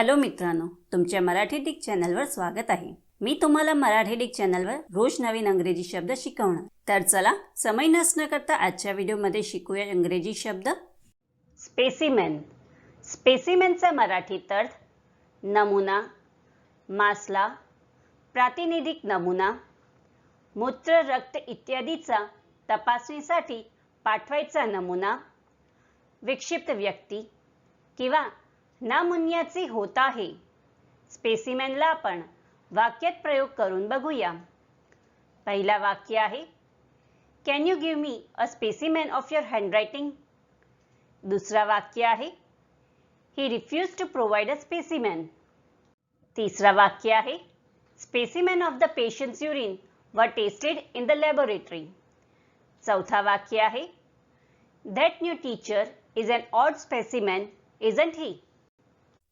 Hello मित्रांनो तुमच्या Marathi Dick चॅनलवर स्वागत आहे. मी तुम्हाला मराठी डिक चॅनलवर रोज नवीन अंग्रेजी शब्द शिकवणार. तर चला समय नसणं करता आजच्या व्हिडिओमध्ये शिकूया इंग्रजी शब्द. स्पेसिमेन स्पेसिमेनचा मराठीत अर्थ नमुना मासला प्रातिनिधिक नमुना मूत्र रक्त इत्यादीचा तपासणीसाठी पाठवायचा नमुना विक्षिप्त व्यक्ती किंवा नामुन्याचे होत आहे. स्पेसिमेनला आपण वाक्यात प्रयोग करून बघूया. पहिला वाक्य आहे can you give me a specimen of your handwriting दुसरा वाक्य आहे he refuse to provide a specimen तिसरा वाक्य आहे specimen of the patient's urine was tested in the laboratory चौथा वाक्य आहे that new teacher is an odd specimen isn't he